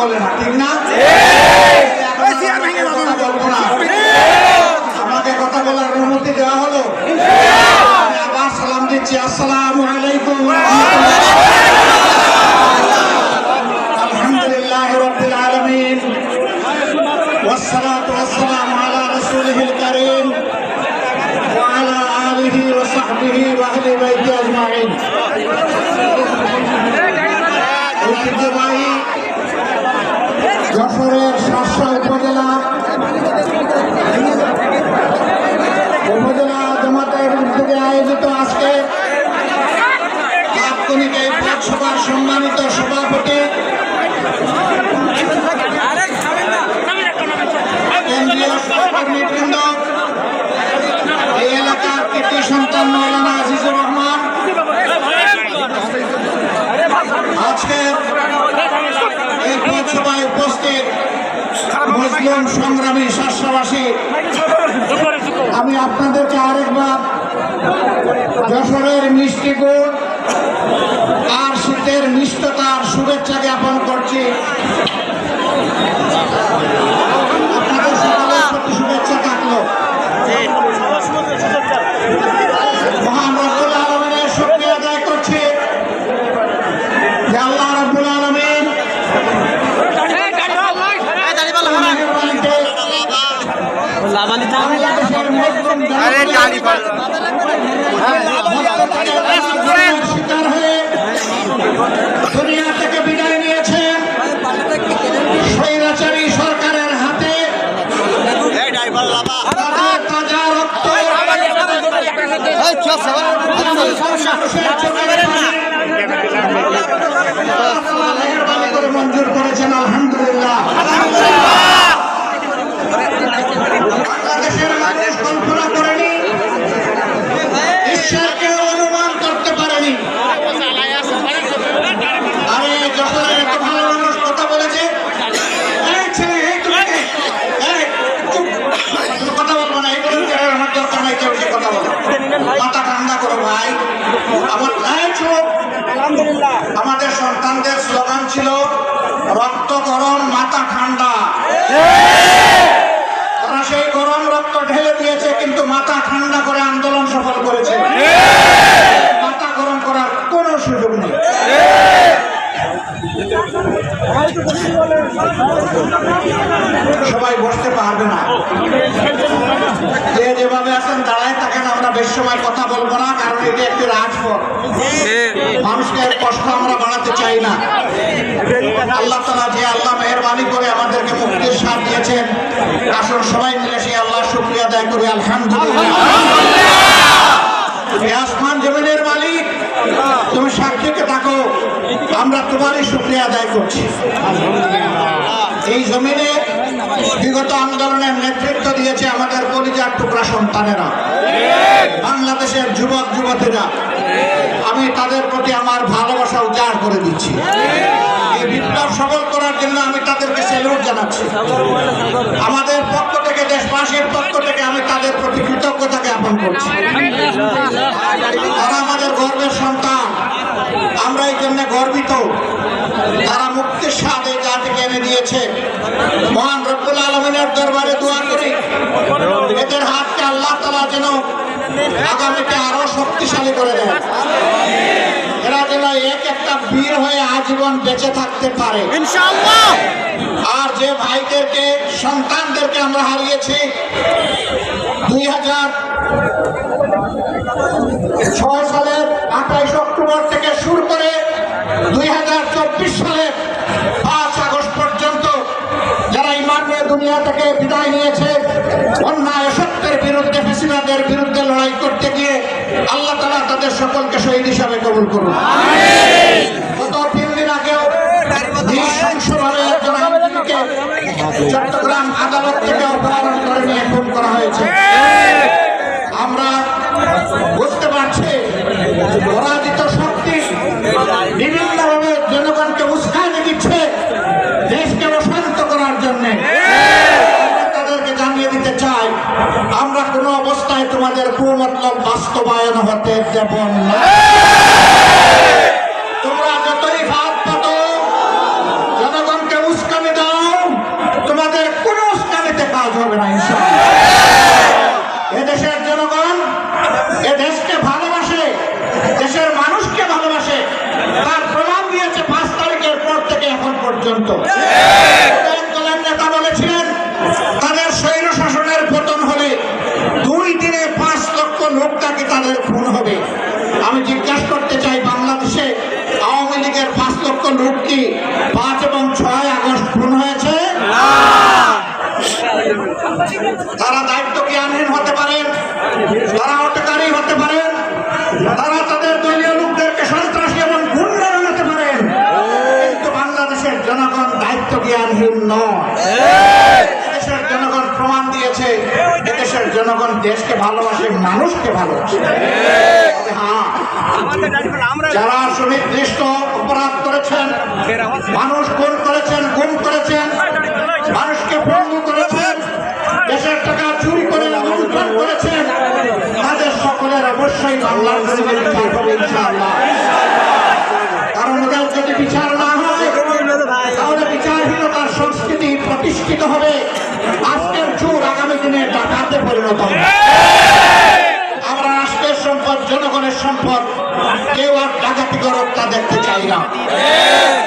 বলে না ঠিক না এখন আমাকে কথা বলবো না আমাকে কথা বলার অনুমতি দেওয়া হলো আমি আবার সালাম দিচ্ছি আসসালামু আলাইকুম আলহামদুলিল্লাহ রব্বিল আলামিন والصلاة والسلام على رسوله الكريم وعلى آله وصحبه وأهل بيته أجمعين আয়োজিত আজকে। তাৎক্ষণিক এই সম্মানিত সভাপতি কেন্দ্রীয় সহকর্মীবৃন্দ, এই এলাকার কৃতি সন্তান মৌলানা আজিজুর রহমান। আজকে এই পথসভায় উপস্থিত মুসলিম সংগ্রামী শাসবাসী আমি আপনাদেরকে আরেকবার যশোরের মিষ্টি গুড় আর শীতের মিষ্টতার শুভেচ্ছা জ্ঞাপন করছি আপনাদের সকলের প্রতি শুভেচ্ছা থাকল মহান রব্বুল আলমিনের শুক্রিয়া আদায় করছি যে আল্লাহ রব্বুল আলমিন মেহরবানিতে বাংলাদেশের মুসলিম শিকার হয়ে দুনিয়া থেকে বিদায় নিয়েছেন স্বৈরাচারী সরকারের হাতে তাজা তাজা রক্ত মানুষের চোখের পানি আল্লাহ মেহরবানি করে মঞ্জুর করেছেন আলহামদুলিল্লাহ বাংলাদেশের মানুষ কল্পনা করেনি ঈশ্বরকে অনুমান করতে পারেনি আরে যশোরের এত ভালো মানুষ কথা বলেছে এই ছেলে, এই তুমি কে? এই, চুপ। তুমি কথা বলব না, এগুলো দিয়ে আমার দরকার নাই কেউ সে কথা বলো। মাথা ঠান্ডা করো ভাই আমার এই চুপ। আমাদের সন্তানদের স্লোগান ছিল রক্ত গরম মাথা ঠান্ডা। তারা সেই গরম রক্ত ঢেলে দিয়েছে, কিন্তু মাথা ঠান্ডা করে আন্দোলন সফল করেছে। মাথা গরম করার কোনো সুযোগ নেই। সবাই বসতে পারবে না যে যেভাবে আছেন দাঁড়ায় থাকেন সময় কথা বলব না, কারণ এটি একটি রাজপথ। মানুষকে কষ্ট আমরা বাড়াতে চাই না। আল্লাহ তালা যে আল্লাহ মেহরবানি করে আমাদেরকে মুক্তির সাথ দিয়েছেন, আসুন সবাই মিলে সেই আল্লাহ শুক্রিয়া আদায় করি, আলহামদুলিল্লাহ। আসমান জমিনের মালিক, তুমি সাক্ষীকে থাকো, আমরা তোমারই শুক্রিয়া আদায় করছি। এই জমিনে বিগত আন্দোলনের নেতৃত্ব দিয়েছে আমাদের পরিজার টুকরা সন্তানেরা। বাংলাদেশের যুবক, যুবতীরা। আমি তাদের প্রতি আমার ভালোবাসা উজাড় করে দিচ্ছি। এই বিপ্লব সফল করার জন্য আমি তাদেরকে স্যালুট জানাচ্ছি। আমাদের পক্ষ থেকে, দেশবাসীর পক্ষ থেকে আমি তাদের প্রতি কৃতজ্ঞতা জ্ঞাপন করছি। তারা আমাদের গর্বের সন্তান। এই জন্য গর্বিত। তারা মুক্তির স্বাদ এই জাতিকে এনে দিয়েছে। মহান রব্বুল আলমিনের দরবারে দোয়া করি। এদের হাতকে আল্লাহ তালা যেন আগামীতে আরও শক্তিশালী করে দেয় এরা যেন এক একটা বীর হয়ে আজীবন বেঁচে থাকতে পারে। আর যে ভাইদেরকে সন্তানদেরকে আমরা হারিয়েছি দুই হাজার ছয় সালের দুই হাজার চব্বিশ সালের পাঁচ আগস্ট পর্যন্ত যারা ইমান নিয়ে দুনিয়া থেকে বিদায় নিয়েছে, অন্যায় সত্যের বিরুদ্ধে, ফেসিবাদের বিরুদ্ধে লড়াই করতে গিয়ে আল্লাহ তালা তাদের সকলকে শহীদ হিসাবে কবুল করুন। গত তিন দিন আগেও নৃশংসভাবে একজন চট্টগ্রাম আদালত থেকে অপহরণ করে নিয়ে খুন করা হয়েছে। আমরা বুঝতে পারছি পরাজিত শক্তি বিভিন্নভাবে জনগণকে উস্কানি দিচ্ছে দেশকে অশান্ত করার জন্য আমরা তাদেরকে জানিয়ে বাস্তবায়ন হতে দেব না। তোমরা যতই ভাত পাতো জনগণকে উস্কানি দাও তোমাদের কোনো উস্কানিতে কাজ হবে না এদেশের জনগণ এ দেশকে ভালোবাসে দেশের মানুষকে ভালোবাসে তার প্রমাণ দিয়েছে পাঁচ তারিখের পর থেকে এখন পর্যন্ত। নেতা বলেছিলেন লোক কি? পাঁচ এবং ছয় আগস্ট খুন হয়েছে? তারা দায়িত্ব কি আনহীন হতে পারেন তারা অটকারী হতে পারেন তারা তাদের দলীয় লোকদেরকে সন্ত্রাসী এবং গুন্ডা বানাতে পারেন কিন্তু বাংলাদেশের জনগণ দায়িত্ব জ্ঞানহীন নয় দেশের জনগণ প্রমাণ দিয়েছে দেশের জনগণ দেশকে ভালোবাসে মানুষকে ভালোবাসে। হ্যাঁ যারা সুনির্দিষ্ট অপরাধ করেছেন মানুষ খুন করেছেন গুম করেছেন মানুষকে পঙ্গু করেছেন দেশের টাকা চুরি করে লুণ্ঠন করেছেন তাদের সকলের অবশ্যই ইনশাআল্লাহ। কারণ ওদের যদি বিচার না হয় তাহলে বিচারহীনতার সংস্কৃতি প্রতিষ্ঠিত হবে। আজকের যুগ আগামী দিনে ডাকাতে পরিণত হবে। জনগণের সম্পদ কেউ আর ডাকাতি করক তা দেখতে চাই না।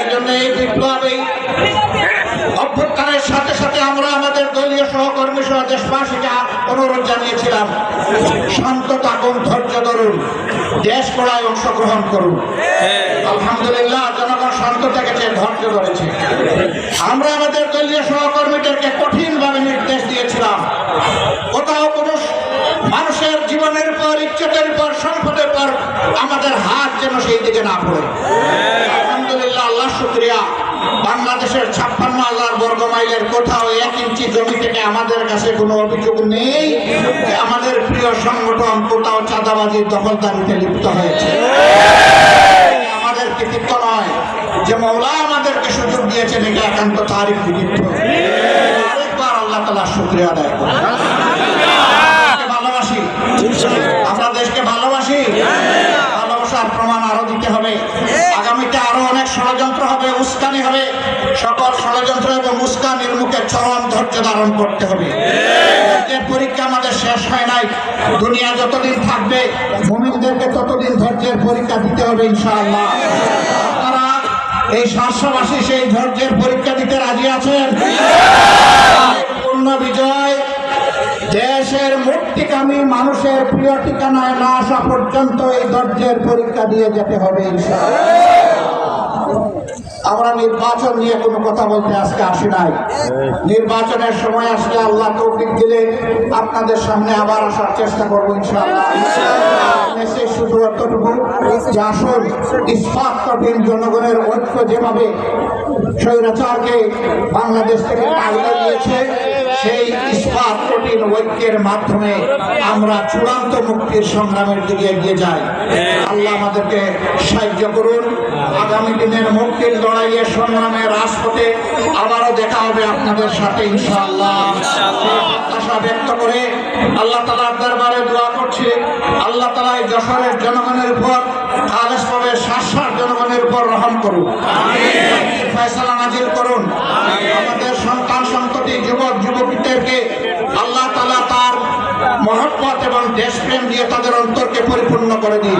এই জন্য এই বিপ্লব অভ্যুত্থানের সাথে সাথে আমরা আমাদের দলীয় সহকর্মী সহ দেশবাসীকে অনুরোধ জানিয়েছিলাম, শান্ত থাকুন, ধৈর্য ধরুন, দেশ পড়ায় অংশগ্রহণ করুন। আলহামদুলিল্লাহ, জনগণ শান্ত থেকেছে, ধৈর্য ধরেছে। আমরা আমাদের দলীয় সহকর্মীদেরকে কঠিনভাবে নির্দেশ দিয়েছিলাম কোথাও কোনো মানুষের জীবনের পর ইজ্জতের পর, সম্পদের পর আমাদের হাত যেন সেই দিকে না পড়ে। আলহামদুলিল্লাহ, আল্লাহ শুক্রিয়া। বাংলাদেশের ছাপ্পান্ন হাজার বর্গ মাইলের কোথাও এক ইঞ্চি জমি থেকে আমাদের কাছে কোনো অভিযোগ নেই আমাদের প্রিয় সংগঠন কোথাও চাঁদাবাজির দখলদারিতে লিপ্ত হয়েছে। আমাদের কৃতিত্ব নয় যে মৌলা আমাদেরকে সুযোগ দিয়েছেন, এটা একান্ত তারই কৃতিত্ব। আরেকবার আল্লাহ তালা শুক্রিয়া আদায় দেশকে ভালোবাসি আমরা দেশকে ভালোবাসি ভালোবাসার প্রমাণ আরও দিতে হবে আগামীতে আরও অনেক ষড়যন্ত্র হবে উস্কানি হবে সকল ষড়যন্ত্র এবং উস্কানির মুখে চরম ধৈর্য ধারণ করতে হবে। পরীক্ষা আমাদের শেষ হয় নাই। দুনিয়া যতদিন থাকবে, মুমিনদেরকে ততদিন ধৈর্যের পরীক্ষা দিতে হবে ইনশাআল্লাহ। আপনারা এই শাশ্ববাসী সেই ধৈর্যের পরীক্ষা দিতে রাজি আছেন? পূর্ণ বিজয়। দেশের মুক্তিকামী মানুষের প্রিয় ঠিকানায় না আসা পর্যন্ত এই ধৈর্যের পরীক্ষা দিয়ে যেতে হবে ইনশাআল্লাহ। আমরা নির্বাচন নিয়ে কোনো কথা বলতে আজকে আসি নাই। নির্বাচনের সময় আসলে আল্লাহ তৌফিক দিলে আপনাদের সামনে আবার আসার চেষ্টা করব ইনশাআল্লাহ। এসে শুধু এতটুকু যে আসল ইস্পাত কঠিন জনগণের ঐক্য যেভাবে স্বৈরাচারকে বাংলাদেশ থেকে তাড়িয়ে দিয়েছে সেই ইস্পাত কঠিন ঐক্যের মাধ্যমে আমরা চূড়ান্ত মুক্তির সংগ্রামের দিকে এগিয়ে যাই। আল্লাহ আমাদেরকে সাহায্য করুন। আগামী দিনের মুক্তির লড়াইয়ের সংগ্রামে রাজপথে আবারও দেখা হবে আপনাদের সাথে ইনশাআল্লাহ। প্রত্যাশা ব্যক্ত করে আল্লাহ তালার দরবারে দোয়া করছি। আল্লাহ তালা যশোরের জনগণের উপর খালেজভাবে শাসার জনগণের উপর রহম করুন। ফয়সালা নাজিল করুন। আমাদের সন্তান সন্ততি যুবক যুবতীদেরকে আল্লাহ তালা তার মহব্বত এবং দেশপ্রেম দিয়ে তাদের অন্তরকে পরিপূর্ণ করে দিন।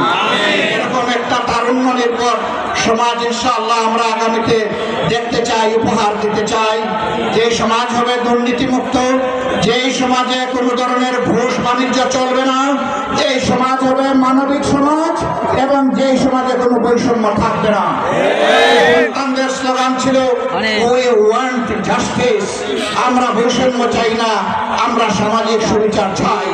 এরকম একটা তারুণ্য নির্ভর সমাজ ইনশাআল্লাহ আমরা আগামীতে দেখতে চাই, উপহার দিতে চাই। যে সমাজ হবে দুর্নীতিমুক্ত, যেই সমাজে কোনো ধরনের ঘুষ বাণিজ্য চলবে না এই সমাজ হবে মানবিক সমাজ এবং যেই সমাজে কোনো বৈষম্য থাকবে না। সন্তানদের স্লোগান ছিল উই ওয়ান্ট জাস্টিস আমরা বৈষম্য চাই না আমরা সামাজিক সুবিচার চাই।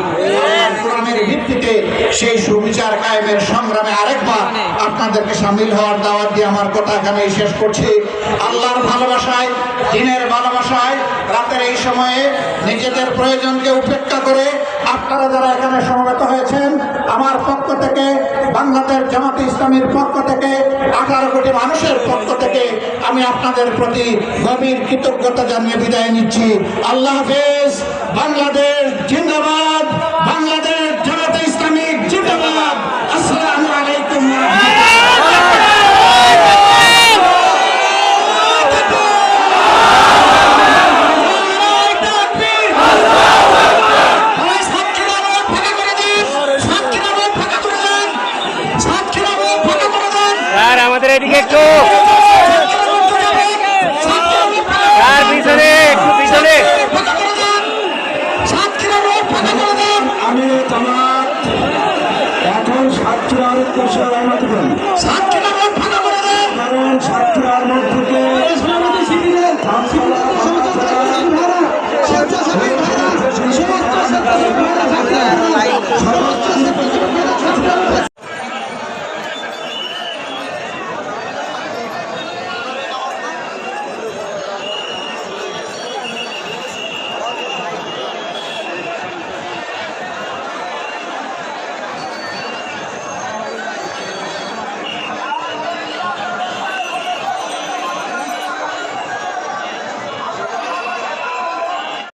কোরআনের ভিত্তিতে সেই সুবিচার কায়েমের সংগ্রামে আরেকবার আপনাদেরকে সামিল হওয়ার দাওয়াত দিয়ে আমার কথা এখানে শেষ করছি। আল্লাহর ভালোবাসায় দিনের ভালোবাসায় রাতের এই সময়ে নিজেদের প্রয়োজনকে উপেক্ষা করে আপনারা যারা এখানে সমবেত হয়েছেন, আমার পক্ষ থেকে, বাংলাদেশ জামাত ইসলামীর পক্ষ থেকে, আঠারো কোটি মানুষের পক্ষ থেকে আমি আপনাদের প্রতি গভীর কৃতজ্ঞতা জানিয়ে বিদায় নিচ্ছি। আল্লাহ হাফেজ, বাংলাদেশ